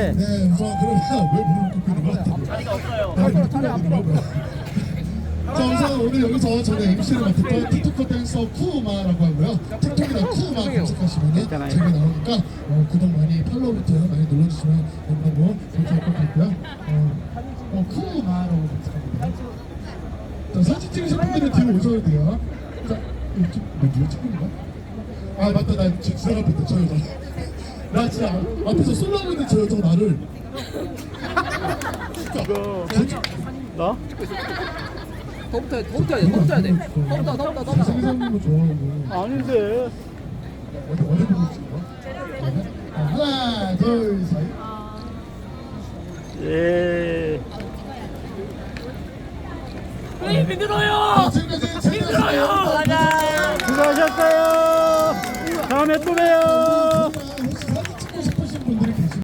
네. 그러면 왜 무릎 꿇고 있는 거야? 자리가 없어요. 자리 앞으로. 자, 우선 오늘 여기서 저는 MC를 맡았던 틱톡커 댄서 쿠우마라고 하고요. 틱톡이나 쿠우마 검색하시면. 제가 나오니까 어, 구독 많이, 팔로우 버튼 많이 눌러주시면 너무너무 감사할 것 같고요. 어, 어, 쿠우마라고 검색합니다. 자, 사진 찍으실 분들은 뒤로 오셔도 돼요. 자, 이거 누가 찍는 거야? 아, 맞다. 나 지나갔다, 저 여자. 나 진짜 앞- 앞에서 쏠라고 했는데 저 여자가 나를. 이거 나? 더 붙어야 돼, 더 붙어야 돼, 더 붙어야 돼. 더 붙어, 더 붙어, 더 붙어. 잘생긴 거 좋아하고. 아닌데. 어디 어디 보고 있지? 어, 하나, 둘, 셋. 예. 자, 지금까지 재미있었어요. 수고하셨어요. 다음에 또 봬요.